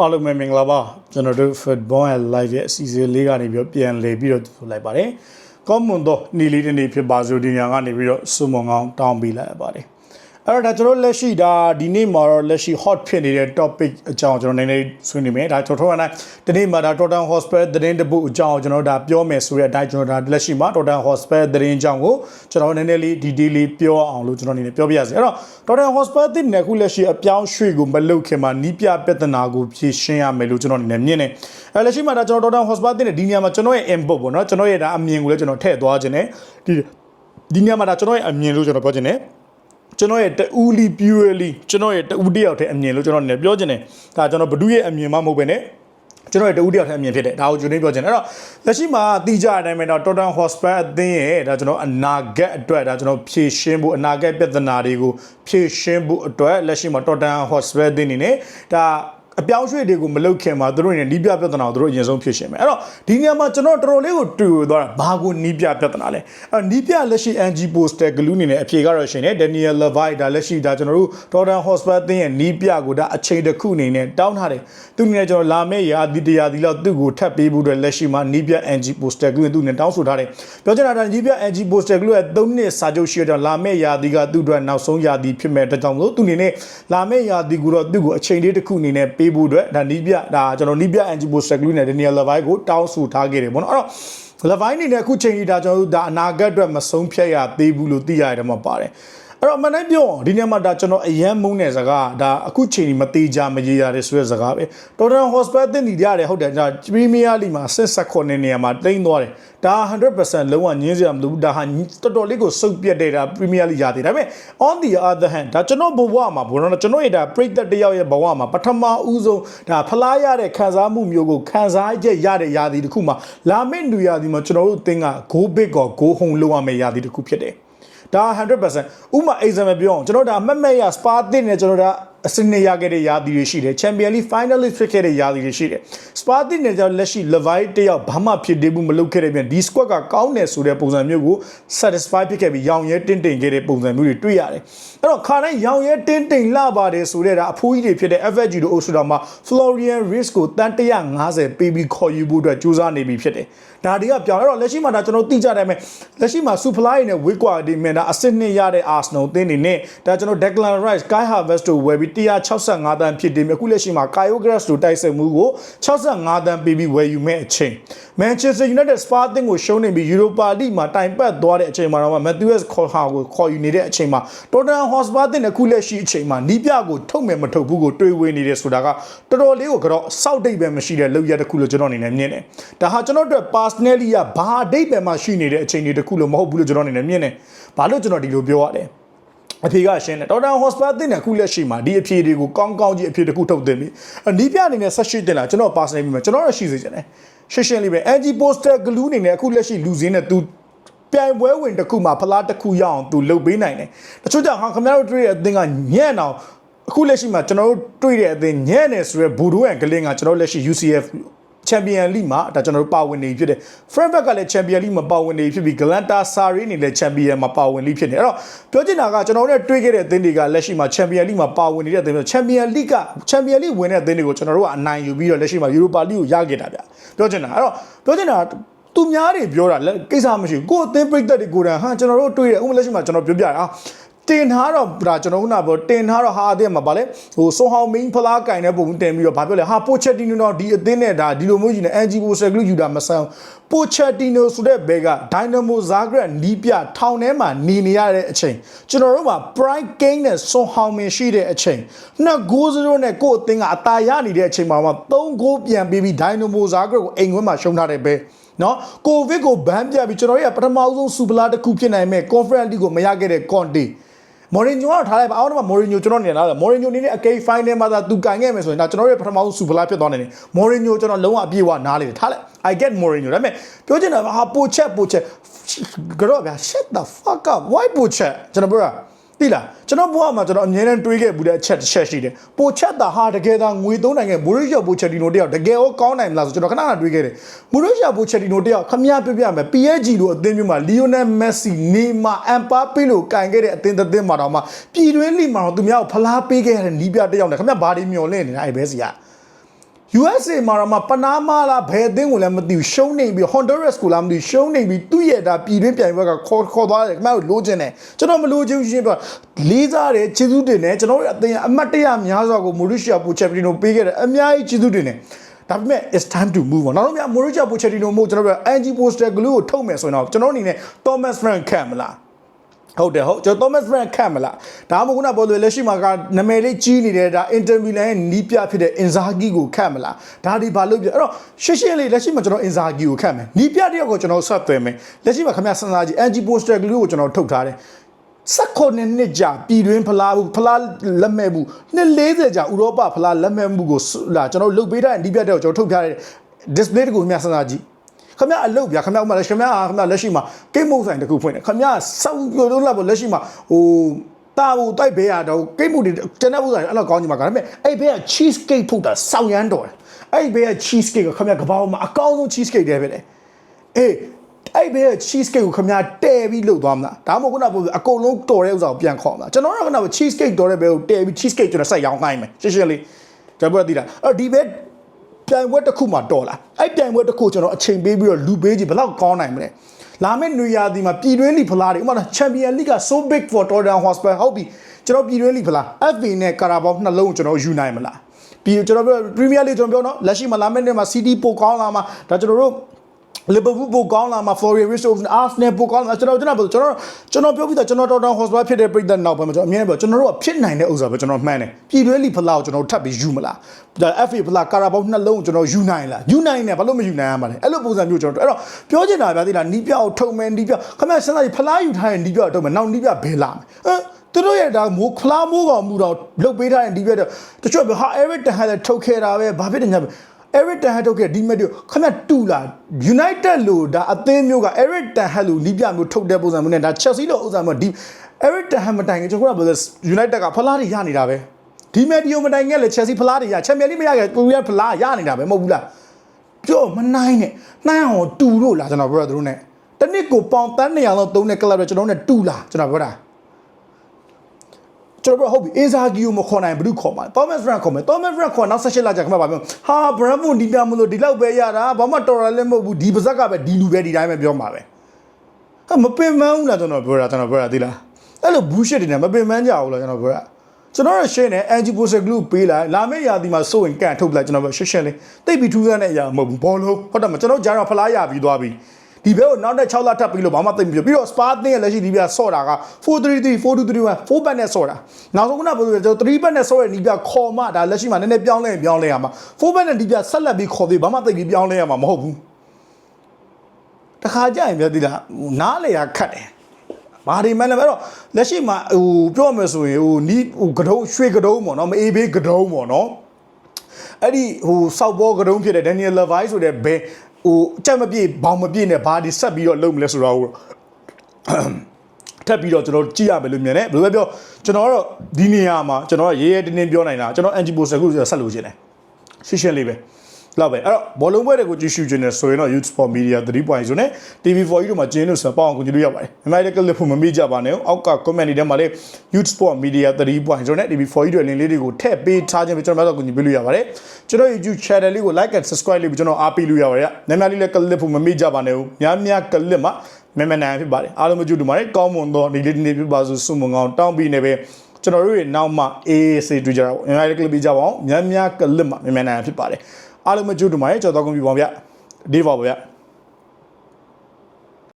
အားလုံးပဲမင်္ဂလာပါကျွန်တော်တို့ Football and Live ရဲ့အစီအစဉ်လေးကနေပြီးတော့ပြန်လည်ပြီးတော့ဆိုလိုက်ပါတယ်ကောင်းမွန်သောနေ့လေးတစ်နေ့ဖြစ်ပါစို့ဒီညကနေပြီးတော့စုမုံကောင်းတောင်းပေးလိုက်ရပါတယ် အဲ့တော့ဒါကျွန်တော်လက်ရှိဒါဒီနေ့မှာတော့လက်ရှိ hot ဖြစ်နေတဲ့ topic အကြောင်းကျွန်တော်နည်းနည်းဆွေးနွေးမယ်ဒါကျွန်တော်တို့ကလည်းဒီနေ့မှာဒါ Tottenham Hotspur သတင်းတစ်ပုဒ်အကြောင်းကျွန်တော်ဒါပြောမယ်ဆိုတဲ့အတိုင်းကျွန်တော်ဒါလက်ရှိမှာ Tottenham Hotspur သတင်းအကြောင်းကိုကျွန်တော်နည်းနည်းလေး detail လေးပြောအောင်လို့ကျွန်တော်အနေနဲ့ပြောပြရစီအဲ့တော့ Tottenham Hotspur တင်တဲ့ခုလက်ရှိအပြောင်းရွှေ့ကိုမလုပ်ခင်မှာနီးပြပြဿနာကိုဖြေရှင်းရမယ်လို့ကျွန်တော်အနေနဲ့မြင်တယ်အဲ့လက်ရှိမှာဒါကျွန်တော် Tottenham Hotspur တင်တဲ့ဒီနေရာမှာကျွန်တော်ရဲ့ input ပေါ့နော်ကျွန်တော်ရဲ့ဒါအမြင်ကိုလည်းကျွန်တော်ထည့်သွားခြင်းနဲ့ဒီဒီနေရာမှာဒါကျွန်တော်ရဲ့အမြင်လို့ကျွန်တော်ပြောခြင်းနဲ့ ကျွန်တော်ရဲ့တူလီပြူလီကျွန်တော်ရဲ့တူတယောက်တည်းအမြင်လို့ကျွန်တော်လည်းပြောချင်တယ်ဒါကျွန်တော်ဘဒုရဲ့အမြင်မှမဟုတ်ပဲねကျွန်တော်ရဲ့တူတယောက်တည်းအမြင်ဖြစ်တယ်ဒါကိုကျွန်တော်ပြောချင်တယ်အဲ့တော့လက်ရှိမှာတိကျတဲ့အတိုင်းပဲတော့ Tottenham Hotspur အသင်းရဲ့ဒါကျွန်တော်အနာဂတ်အတွက်ဒါကျွန်တော်ဖြည့်ရှင်းဖို့အနာဂတ်ပြဿနာတွေကိုဖြည့်ရှင်းဖို့အတွက်လက်ရှိမှာ Tottenham Hotspur အသင်းနေနဲ့ဒါ အပြောင်းရွှေ့တွေကိုမလုပ်ခင်မှာသူတို့နေနီးပြပြဿနာကိုသူတို့အရင်ဆုံးဖြစ်ရှင်းမယ်အဲ့တော့ဒီနေရာမှာကျွန်တော်တော်တော်လေးကိုတူသွားတာဘာကိုနီးပြပြဿနာလဲအဲ့နီးပြလက်ရှိ NG poster glue နေနဲ့အဖြေကတော့ရှင်နေ Daniel Levy ဒါလက်ရှိဒါကျွန်တော်တို့ Tottenham Hotspur အသင်းရဲ့နီးပြကိုဒါအချိန်တစ်ခုအနေနဲ့တောင်းထားတယ်သူအနေနဲ့ကျွန်တော်လာမယ့်ရာသီတရာသီလောက်သူ့ကိုထပ်ပေးဖို့အတွက်လက်ရှိမှာနီးပြ NG poster glue သူ့နဲ့တောင်းဆိုထားတယ်ပြောချင်တာဒါနီးပြ NG poster glue ရဲ့3နှစ်စာချုပ်ရှိတဲ့လာမယ့်ရာသီကသူ့အတွက်နောက်ဆုံးရာသီဖြစ်မဲ့အတွက်ကြောင့်မလို့သူအနေနဲ့လာမယ့်ရာသီကိုတော့သူ့ကိုအချိန်လေးတစ်ခုအနေနဲ့ပေးဖို့အတွက်ဒါနီးပြဒါကျွန်တော်နီးပြ NG poster glue နဲ့ Daniel Levy ကိုတောင်းဆိုထားခဲ့တယ်ပေါ့နော်အဲ့တော့လဗိုင်းနေနဲ့အခုချိန်ကြီးဒါကျွန်တော်တို့ဒါအနာဂတ်အတွက်မဆုံးဖြတ်ရသေးဘူးလို့သိရတယ်မှာပါတယ် အဲ့တော့အမှန်တမ်းပြောဒီညမှာဒါကျွန်တော်အရန်မုန်းတဲ့စကားဒါအခုချိန်ကြီးမသေးကြမရေရတဲ့ဆိုတဲ့စကားပဲတော်တော် hospital တင်နေရတယ်ဟုတ်တယ်ဒါ Premier League မှာဆက်ဆက်ခွန်နေနေရာမှာတိမ့်သွားတယ်ဒါ100%လုံးဝညင်းစရာမလိုဘူးဒါဟာတော်တော်လေးကိုစုပ်ပြတ်တဲ့ဒါ Premier League ရတယ်ဒါပေမဲ့ on the other hand ဒါကျွန်တော်ဘဝမှာဘောနော်ကျွန်တော်ရဲ့ဒါပရိသတ်တယောက်ရဲ့ဘဝမှာပထမဦးဆုံးဒါဖလားရတဲ့ခံစားမှုမျိုးကိုခံစားချက်ရတဲ့ရာသီတစ်ခုမှာလာမယ့်လူရာသီမှာကျွန်တော်တို့အသင်းက go big ကို go home လုပ်ရမယ့်ရာသီတစ်ခုဖြစ်တယ် ဒါ100%ဥပမာ example ပြောအောင်ကျွန်တော်ဒါမက်မက်ရ spa တင်နေကျွန်တော်ဒါ အစနေရခဲ့တဲ့ရာသီတွေရှိတယ် Champion League finalist ဖြစ်ခဲ့တဲ့ရာသီတွေရှိတယ် Spa တင်နေကြောင့်လက်ရှိ Levi တယောက်ဘာမှဖြစ်သေးဘူးမလုပ်ခဲ့တဲ့ပြန်ဒီ squad ကကောင်းတယ်ဆိုတဲ့ပုံစံမျိုးကို satisfy ဖြစ်ခဲ့ပြီးရောင်ရဲတင်းတိမ်ခဲ့တဲ့ပုံစံမျိုးတွေတွေ့ရတယ်အဲ့တော့ခါတိုင်းရောင်ရဲတင်းတိမ်လှပါတယ်ဆိုတဲ့ဒါအဖိုးကြီးတွေဖြစ်တဲ့ FFG တို့အုပ်စုတော်မှာ Florian Risk ကိုတန်150ပေးပြီးခေါ်ယူဖို့အတွက်ကြိုးစားနေပြီဖြစ်တယ်ဒါတွေကပြောင်းအဲ့တော့လက်ရှိမှာဒါကျွန်တော်သိကြတယ်မယ်လက်ရှိမှာ Supply နဲ့ Weak Quality မှာဒါအစစ်နှစ်ရတဲ့ Arsenal အသင်းနေနဲ့ဒါကျွန်တော် Declan Rice, Kai Havertz တို့ဝယ်ပြီး165တန်းဖြစ်တယ်မြအခုလက်ရှိမှာ Kyle Grass တို့တိုက်စစ်မှုကို65တန်းပေးပြီးဝယ်ယူမဲ့အချိန် Manchester United Spa အသင်းကိုရှုံးနေပြီး Europa League မှာတိုင်ပတ်သွားတဲ့အချိန်မှာတော့ Matthews ခေါ်ဟာကိုခေါ်ယူနေတဲ့အချိန်မှာ Tottenham Hotspur အသင်းအခုလက်ရှိအချိန်မှာနီးပြကိုထုတ်မယ်မထုတ်ဘူးကိုတွေးဝေနေတယ်ဆိုတာကတော်တော်လေးကိုကတော့စောက်တိတ်ပဲမရှိတဲ့လောက်ရတစ်ခုလို့ကျွန်တော်အနေနဲ့မြင်တယ်ဒါဟာကျွန်တော်တို့ personally ကဘာအတိတ်ပဲမှရှိနေတဲ့အချိန်တွေတစ်ခုလို့မဟုတ်ဘူးလို့ကျွန်တော်အနေနဲ့မြင်တယ်ဘာလို့ကျွန်တော်ဒီလိုပြောရလဲ အဖြေကရှင်းတယ်ဒေါက်တာဟော့စပါတင်တဲ့ခုလက်ရှိမှာဒီအဖြေတွေကိုကောင်းကောင်းကြီးအဖြေတစ်ခုထုတ်တင်ပြီအနီးပြအနေနဲ့ဆက်ရှိတင်လာကျွန်တော် personally ပြီးမှာကျွန်တော်ရရှိစေချင်တယ်ရှင်းရှင်းလေးပဲ NG poster glue အနေနဲ့အခုလက်ရှိလူစင်းနဲ့ तू ပြိုင်ပွဲဝင်တစ်ခုမှာဖလားတစ်ခုရအောင် तू လုပ်ပေးနိုင်တယ်တချို့ကြောင့်ဟာခင်ဗျားတို့တွေ့တဲ့အသင်းကညံ့အောင်အခုလက်ရှိမှာကျွန်တော်တို့တွေ့တဲ့အသင်းညံ့နေဆိုရဲဘူဒိုးရန်ကလင်းကကျွန်တော်လက်ရှိ UCF ချန်ပီယံလိမှာဒါကျွန်တော်တို့ပါဝင်နေဖြစ်တယ် Frankfurt ကလည်းချန်ပီယံလိမှာပါဝင်နေဖြစ်ပြီး Galatasaray နေလည်းချန်ပီယံမှာပါဝင်လိဖြစ်နေအဲ့တော့ပြောချင်တာကကျွန်တော်တို့နဲ့တွေ့ခဲ့တဲ့အသင်းတွေကလက်ရှိမှာချန်ပီယံလိမှာပါဝင်နေတဲ့အသင်းတွေချန်ပီယံလိကချန်ပီယံလိဝင်တဲ့အသင်းတွေကိုကျွန်တော်တို့ကအနိုင်ယူပြီးတော့လက်ရှိမှာ Europa League ကိုရခဲ့တာဗျပြောချင်တာအဲ့တော့ပြောချင်တာသူများတွေပြောတာလက်ကိစ္စမရှိဘူးကိုယ်အသင်းပြိသက်တွေကိုယ်တိုင်ဟာကျွန်တော်တို့တွေ့တယ်ဥပမာလက်ရှိမှာကျွန်တော်ပြောပြတာ တင်ထားတော့ဒါကျွန်တော်ခုနပြောတင်ထားတော့ဟာအသင်းမှာဗာလဲဟိုဆွန်ဟောင်းမင်းဖလားကင်တဲ့ပုံတင်ပြီးတော့ဗာပြောလဲဟာပိုချက်တီနိုတော့ဒီအသင်းနဲ့ဒါဒီလိုမျိုးကြီးနဲ့ NG ပိုစကလူယူတာမဆန်းပိုချက်တီနိုဆိုတဲ့ဘဲကဒိုင်နမိုဇာဂရက်နီးပြထောင်ထဲမှာနေနေရတဲ့အချိန်ကျွန်တော်တို့မှာ Pride King နဲ့ဆွန်ဟောင်းမင်းရှိတဲ့အချိန်နှစ်ဂိုးစရိုးနဲ့ကိုယ့်အသင်းကအသာရနေတဲ့အချိန်မှာမှ3ဂိုးပြန်ပြီးပြီးဒိုင်နမိုဇာဂရက်ကိုအိမ်ခွင်းမှာရှုံးထားတယ်ပဲနော်ကိုဗစ်ကိုဘန်းပြပြီးကျွန်တော်တို့ကပထမဆုံးစူပလာတစ်ခုဖြစ်နိုင်မဲ့ conference league ကိုမရခဲ့တဲ့ Conte မော်ရင်ညိုကတော့ထားလိုက်ပါအောင်တော့မော်ရင်ညိုကျွန်တော်နေလာတယ်မော်ရင်ညိုနေနဲ့အကိဖိုင်းထဲမှာသာသူကန်ခဲ့မယ်ဆိုရင်ဒါကျွန်တော်ရဲ့ပထမဆုံးစူပလာဖြစ်သွားနေတယ်မော်ရင်ညိုကျွန်တော်လုံးဝအပြည့်အဝနားလေတယ်ထားလိုက် I get Mourinho ဒါပေမဲ့ပြောချင်တာဟာပိုချက်ပိုချက်ကြောဗျာ shut the fuck up why ပိုချက်ကျွန်တော်ပြောတာ တိလားကျွန်တော်ဘဝမှာကျွန်တော်အမြဲတမ်းတွေးခဲ့ဘူးတဲ့အချက်တစ်ချက်ရှိတယ်ပိုချက်တာဟာတကယ်သာငွေသုံးနိုင်ငံမိုရီယောပိုချက်တီနိုတယောက်တကယ်ရောကောင်းနိုင်မလားဆိုကျွန်တော်ခဏခဏတွေးခဲ့တယ်မိုရီယောပိုချက်တီနိုတယောက်ခမရပြပြမယ် PSG လို့အသင်းမျိုးမှာလီယိုနယ်မက်ဆီနေမာအမ်ပါပီလို့ကင်ခဲ့တဲ့အသင်းတစ်သင်းမှာတော့မှပြည်တွင်းလိမှာတော့သူများကိုဖလားပေးခဲ့ရတဲ့နီးပြတစ်ယောက်နဲ့ခမရဘာဒီမျော်လင့်နေတာအဲ့ဘဲစီက USA မှာတော့မှပနားမားလားဘယ်အသင်းကိုလည်းမသိဘူးရှုံးနေပြီး Honduras ကိုလားမသိဘူးရှုံးနေပြီးသူ့ရဲ့ဒါပြည်တွင်းပြိုင်ပွဲကခေါ်ခေါ်သွားတယ်ခင်ဗျားတို့လိုချင်တယ်ကျွန်တော်မလိုချင်ဘူးရှင်းပြလေးစားတယ်ကျေးဇူးတင်တယ်ကျွန်တော်တို့အသင်းအမတ်တရများစွာကိုမိုရီရှီယာပူချက်ပတီနိုပေးခဲ့တယ်အများကြီးကျေးဇူးတင်တယ်ဒါပေမဲ့ it's time to move on နောက်တော့မြမိုရီချာပူချက်တီနိုမို့ကျွန်တော်တို့ anti poster glue ကိုထုတ်မယ်ဆိုရင်တော့ကျွန်တော်အနေနဲ့ Thomas Frank ခံမလား ဟုတ်တယ်ဟုတ်ကျွန်တော် Thomas Frank ခတ်မလားဒါမှမဟုတ်ခုနပြောလို့လက်ရှိမှာကနာမည်လေးကြီးနေတဲ့ဒါ Inter Milan ရဲ့နီးပြဖြစ်တဲ့ Inzaghi ကိုခတ်မလားဒါဒီဘာလို့ပြအဲ့တော့ရှင်းရှင်းလေးလက်ရှိမှာကျွန်တော် Inzaghi ကိုခတ်မယ်နီးပြတယောက်ကိုကျွန်တော်ဆက်သွယ်မယ်လက်ရှိမှာခင်ဗျာစဉ်းစားကြည့် Angie Poster Glue ကိုကျွန်တော်ထုတ်ထားတယ်စက်ခုနှစ်နှစ်ကြာပြည်တွင်းဖလားဘူးဖလားလက်မဲ့ဘူးနှစ်40ကြာဥရောပဖလားလက်မဲ့မှုကိုလာကျွန်တော်လုတ်ပေးထားတဲ့နီးပြတဲ့ကိုကျွန်တော်ထုတ်ထားတဲ့ display တကူခင်ဗျာစဉ်းစားကြည့် ခမရအလုပ်ဗျာခမရဥမာလက်ခမရခမရလက်ရှိမှာကိတ်မုတ်ဆိုင်တစ်ခုဖွင့်တယ်ခမရစောက်ရိုးလုံးလာပေါ့လက်ရှိမှာဟိုတာဘူးတိုက်ဘေးရတော့ကိတ်မုတ်တွေကျွန်တော်ဥစားအဲ့လိုကောင်းကြီးမှာကဒါပေမဲ့အဲ့ဘေးက cheese cake ဖုတ်တာစောက်ရမ်းတော်တယ်အဲ့ဘေးက cheese cake ကိုခမရကဘာမှာအကောင်းဆုံး cheese cake တွေပဲတယ်အေးအဲ့ဘေးက cheese cake ကိုခမရတဲပြီးလုပ်သွားမလားဒါမှမဟုတ်ခုနကပြောအကုန်လုံးတော်တဲ့ဥစားကိုပြန်ခေါ်မလားကျွန်တော်ကခုနက cheese cake တော်တဲ့ဘေးကိုတဲပြီး cheese cake ကျွန်တော်ဆက်ရောင်းခိုင်းမယ်ရှင်းရှင်းလေးကျွန်တော်ပြောသိတာအဲ့ဒီဘေး ပြိုင်ပွဲတစ်ခုမှတော်လာအဲ့ပြိုင်ပွဲတစ်ခုကျွန်တော်အချိန်ပေးပြီးတော့လူပေးကြည့်ဘယ်လောက်ကောင်းနိုင်မလဲလာမယ့်နွေရာသီမှာပြည်တွင်းလိဖလားတွေဥပမာချန်ပီယံလိက so big for Tottenham Hotspur ဟုတ်ပြီကျွန်တော်ပြည်တွင်းလိဖလား FA နဲ့ကာရာဘောနှလုံးကျွန်တော်ယူနိုင်မလားပြီးကျွန်တော်ပြော Premier League ကျွန်တော်ပြောနော်လက်ရှိမှာလာမယ့်နေ့မှာ City ပိုကောင်းလာမှာဒါကျွန်တော်တို့ လီဗာပူးပိုကောင်းလာမှာ Florian Wirtz of Arsenal ပိုကောင်းလာကျွန်တော်ကျွန်တော်ကျွန်တော်ကျွန်တော်ပြောပြီးသားကျွန်တော်တော်တော် Hotspur ဖြစ်တဲ့ပြည်သက်နောက်ပိုင်းမှာကျွန်တော်အမြဲပြောကျွန်တော်တို့ကဖြစ်နိုင်တဲ့ဥစ္စာပဲကျွန်တော်မှန်းတယ်ပြည်တွင်းလိဖလားကိုကျွန်တော်ထပ်ပြီးယူမလားဒါ FA ဖလားကာရာဘောနှလုံးကိုကျွန်တော်ယူနိုင်လားယူနိုင်တယ်ဘာလို့မယူနိုင်ရမှာလဲအဲ့လိုပုံစံမျိုးကျွန်တော်အဲ့တော့ပြောချင်တာဗျာသိလားနီးပြောက်ထုံမယ်နီးပြောက်ခမစဉ်းစားကြည့်ဖလားယူထားတဲ့နီးပြောက်ထုံမယ်နောက်နီးပြောက်ဘယ်လာမလဲဟမ်သူတို့ရဲ့ဒါမိုးဖလားမိုးကောင်မူတော့လုတ်ပေးထားတဲ့ဒီပြက်တော့တချို့ပြောဟာ Eric Ten Hag လည်းထုတ်ခဲ့တာပဲဘာဖြစ်တယ်ညာ Eric Ten Hag ထုတ်ခဲ့ဒီမက်တို့ခမတူလာ United လို့ဒါအသင်းမျိုးက Eric Ten Hag လို့နီးပြမျိုးထုတ်တဲ့ပုံစံမျိုးနဲ့ဒါ Chelsea လို့ဥစ္စာမျိုးဒီ Eric Ten Hag မတိုင်ခင်ကျွန်တော်ကပြော United ကဖလားတွေရနေတာပဲဒီမက်ဒီယိုမတိုင်ခင်လေ Chelsea ဖလားတွေရ Champions League မရခဲ့ကိုရီးယားဖလားရနေတာပဲမဟုတ်ဘူးလားပြောမနိုင်နဲ့နိုင်အောင်တူလို့လားကျွန်တော်ပြောတာသူတို့ ਨੇ တနစ်ကိုပေါင်တန်း200လောက်သုံးတဲ့ club တွေကျွန်တော်တို့ ਨੇ တူလားကျွန်တော်ပြောတာ ကျွန်တော်ပြောဟုတ်ပြီအင်ဇာဂီကိုမခေါ်နိုင်ဘူးခေါ်မှာသောမတ်ဖရန်ခေါ်မယ်သောမတ်ဖရန်ခေါ်နောက်ဆက်ရှစ်လာကြခမပါပြောဟာဘရန်မွန်ဒီပြမလို့ဒီလောက်ပဲရတာဘာမှတော်ရလည်းမဟုတ်ဘူးဒီပါဇက်ကပဲဒီလူပဲဒီတိုင်းပဲပြောမှာပဲဟာမပင်မန်းဘူးလားကျွန်တော်ပြောတာကျွန်တော်ပြောတာသိလားအဲ့လိုဘူးရှစ်တွေနဲ့မပင်မန်းကြဘူးလားကျွန်တော်ပြောတာကျွန်တော်ရရှင်းနေ anti poster glue ပေးလိုက်လာမယ့်ရာသီမှာစိုးရင်ကန်ထုတ်လိုက်ကျွန်တော်ပြောရှင်းရှင်းလေးတိတ်ပြီးထူးဆန်းတဲ့အရာမဟုတ်ဘူးဘောလုံးဟုတ်တယ်မကျွန်တော်ကြားတော့ဖလားရပြီးသွားပြီ ဒီဘဲကိုနောက်တဲ့6လထပ်ပြီးလို့ဘာမှသိမပြောပြီးတော့ spa သင်းရဲ့လက်ရှိဒီပြဆော့တာက433 4231 4ဘတ်နဲ့ဆော့တာနောက်ဆုံးကပြောလို့ကျွန်တော်3ဘတ်နဲ့ဆော့တဲ့ဒီပြခေါ်မှဒါလက်ရှိမှာနည်းနည်းပြောင်းလဲရင်ပြောင်းလဲရမှာ4ဘတ်နဲ့ဒီပြဆက်လက်ပြီးခေါ်ပြီးဘာမှသိပြီးပြောင်းလဲရမှာမဟုတ်ဘူးတခါကြရင်ပြောသေးလားနားလေရခတ်တယ်ဘာဒီမှလည်းအဲ့တော့လက်ရှိမှာဟိုပြောမယ်ဆိုရင်ဟိုနီးဟိုကတုံးရွှေကတုံးပေါ့နော်မအေးဘေးကတုံးပေါ့နော်အဲ့ဒီဟိုစောက်ဘောကတုံးဖြစ်တဲ့ Daniel Levy ဆိုတဲ့ဘယ် ဟိုအချက်မပြေဘောင်မပြေနဲ့ဘာဒီဆက်ပြီးတော့လုပ်မလဲဆိုတော့ထပ်ပြီးတော့ကျွန်တော်ကြည့်ရမယ်လို့မြင်တယ်ဘယ်လိုပဲပြောကျွန်တော်ကတော့ဒီနေရာမှာကျွန်တော်ကရေးရဲတင်းတင်းပြောနိုင်တာကျွန်တော် NGO စကူဆက်လို့ခြင်းတယ်ရှင်းရှင်းလေးပဲ လောက်ပဲအဲ့တော့ဘောလုံးပွဲတွေကိုကြည့်ရှုခြင်းနဲ့ဆိုရင်တော့ Youth Sport Media 3.0နဲ့ TV4 ကြီးတို့မှာကျင်းလို့ဆိုပေါအောင်ကိုကြည့်လို့ရပါတယ်။မြန်မာတက်ကလစ်ဖို့မမေ့ကြပါနဲ့။အောက်က comment တွေထဲမှာလည်း Youth Sport Media 3.0နဲ့ TV4 ကြီးတို့လင်းလေးတွေကိုထည့်ပေးထားခြင်းပဲကျွန်တော်တို့ကကြည့်ပေးလို့ရပါတယ်။ကျွန်တော် YouTube channel လေးကို like and subscribe လေးပြီးကျွန်တော်အားပေးလို့ရပါတယ်။မြန်မာလေးလည်းကလစ်ဖို့မမေ့ကြပါနဲ့။များများကလစ်မှာမမနိုင်ဖြစ်ပါတယ်။အားလုံးမကြည့်တူပါတယ်။ကောင်းမွန်သောနေ့လေးနေ့ဖြစ်ပါစို့ဆုမွန်ကောင်းတောင်းပြီးနေပဲကျွန်တော်တို့ရဲ့နောက်မှအေးစေတွေ့ကြတော့မြန်မာလေးကလစ်ပေးကြပါအောင်။များများကလစ်မှာမမနိုင်ဖြစ်ပါတယ်။ အားလုံးမကြည့်တူပါတယ်ကြော်တော့ကုန်ပြီပါဗျ။ဒီပါပါဗျ။